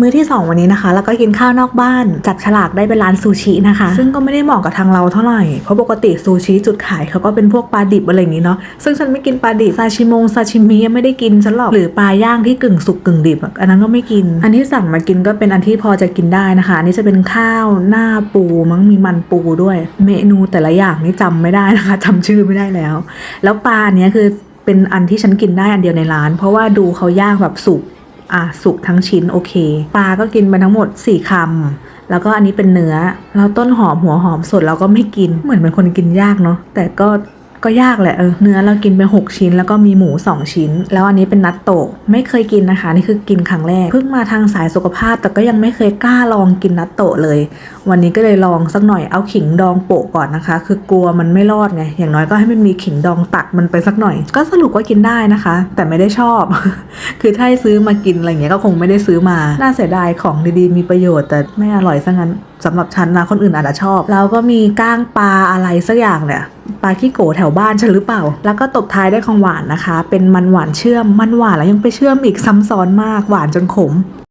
มื้อที่ 2 วันนี้นะคะ แล้วก็กินข้าวนอกบ้าน จัดฉลากได้เป็นร้านซูชินะคะ ซึ่งก็ไม่ได้เหมาะกับทางเราเท่าไหร่ เพราะปกติซูชิจุดขายเขาก็เป็นพวกปลาดิบอะไรอย่างนี้เนาะ ซึ่งฉันไม่กินปลาดิบซาชิมงซาชิมิยังไม่ได้กินฉันหรอก หรือปลาย่างที่กึ่งสุกกึ่งดิบอะอันนั้นก็ไม่กิน อันที่สั่งมากินก็เป็นอันที่พอจะกินได้นะคะ อันนี้จะเป็นข้าวหน้าปูมั้งมีมันปูด้วย เมนูแต่ละอย่างนี่จำไม่ได้นะคะจำชื่อไม่ได้แล้ว แล้วปลาเนี้ยคือเป็นอันที่ฉันกินได้อันเดียวในร้าน เพราะว่าดูเขาย่างแบบสุก อะสุกทั้งชิ้นโอเค ปลาก็กินไปทั้งหมด 4คำแล้วก็อันนี้เป็นเนื้อ แล้วต้นหอมหัวหอมสดเราก็ไม่กิน เหมือนเป็นคนกินยากเนาะ แต่ก็ ก็ยากแหละเออเนื้อเรากินไป6ชิ้น แล้วก็มีหมู 2 ชิ้น แล้วอันนี้เป็นนัตโตะไม่เคยกินนะคะ นี่คือกินครั้งแรกเพิ่งมาทางสายสุขภาพ แต่ก็ยังไม่เคยกล้าลองกินนัตโตะเลย วันนี้ก็เลยลองสักหน่อยเอาขิงดองโปะก่อนนะคะ คือกลัวมันไม่รอดไงอย่างน้อยก็ให้มันมีขิงดองตัดมันไปสักหน่อย ก็สรุปว่ากินได้นะคะ แต่ไม่ได้ชอบ คือถ้าให้ซื้อมากินอะไรอย่างเงี้ยก็คงไม่ได้ซื้อมาน่าเสียดายของดีๆ มีประโยชน์ แต่ไม่อร่อยซะงั้นสำหรับฉันนะคนอื่นอาจจะชอบ แล้วก็มีก้างปลาอะไรสักอย่างเนี่ย ปลาขี้โกแถวบ้านฉันหรือเปล่า แล้วก็ตบท้ายด้วยของหวานนะคะ เป็นมันหวานเชื่อม มันหวานแล้วยังไปเชื่อมอีกซ้ำซ้อนมาก หวานจนขม